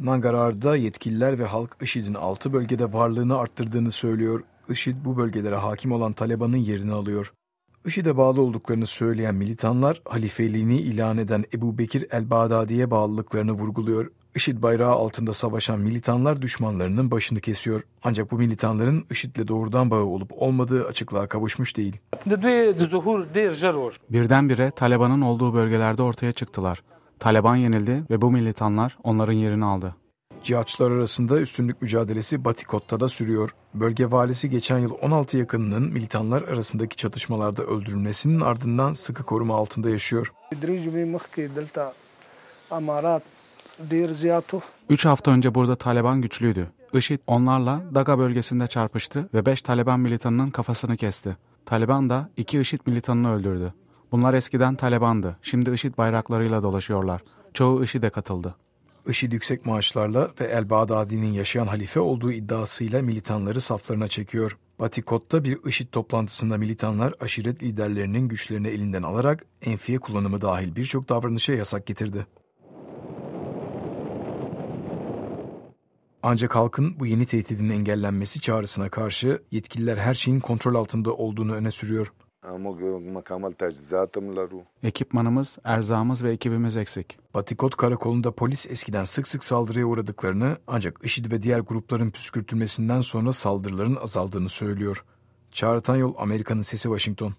Nangarhar'da yetkililer ve halk IŞİD'in 6 bölgede varlığını arttırdığını söylüyor. IŞİD bu bölgelere hakim olan Taliban'ın yerini alıyor. IŞİD'e bağlı olduklarını söyleyen militanlar halifeliğini ilan eden Ebu Bekir el-Bağdadi'ye bağlılıklarını vurguluyor. IŞİD bayrağı altında savaşan militanlar düşmanlarının başını kesiyor. Ancak bu militanların IŞİD'le doğrudan bağı olup olmadığı açıklığa kavuşmuş değil. Birdenbire Taliban'ın olduğu bölgelerde ortaya çıktılar. Taliban yenildi ve bu militanlar onların yerini aldı. Cihatçılar arasında üstünlük mücadelesi Batikot'ta da sürüyor. Bölge valisi geçen yıl 16 yakınının militanlar arasındaki çatışmalarda öldürülmesinin ardından sıkı koruma altında yaşıyor. Üç hafta önce burada Taliban güçlüydü. IŞİD onlarla Daga bölgesinde çarpıştı ve 5 Taliban militanının kafasını kesti. Taliban da 2 IŞİD militanını öldürdü. Bunlar eskiden Taliban'dı. Şimdi IŞİD bayraklarıyla dolaşıyorlar. Çoğu IŞİD'e katıldı. IŞİD yüksek maaşlarla ve El Bağdadi'nin yaşayan halife olduğu iddiasıyla militanları saflarına çekiyor. Batikot'ta bir IŞİD toplantısında militanlar aşiret liderlerinin güçlerini elinden alarak enfiye kullanımı dahil birçok davranışa yasak getirdi. Ancak halkın bu yeni tehdidin engellenmesi çağrısına karşı yetkililer her şeyin kontrol altında olduğunu öne sürüyor. Ekipmanımız, erzağımız ve ekibimiz eksik. Batikot karakolunda polis eskiden sık sık saldırıya uğradıklarını ancak IŞİD ve diğer grupların püskürtülmesinden sonra saldırıların azaldığını söylüyor. Çağrı Tanyol, Amerika'nın Sesi Washington.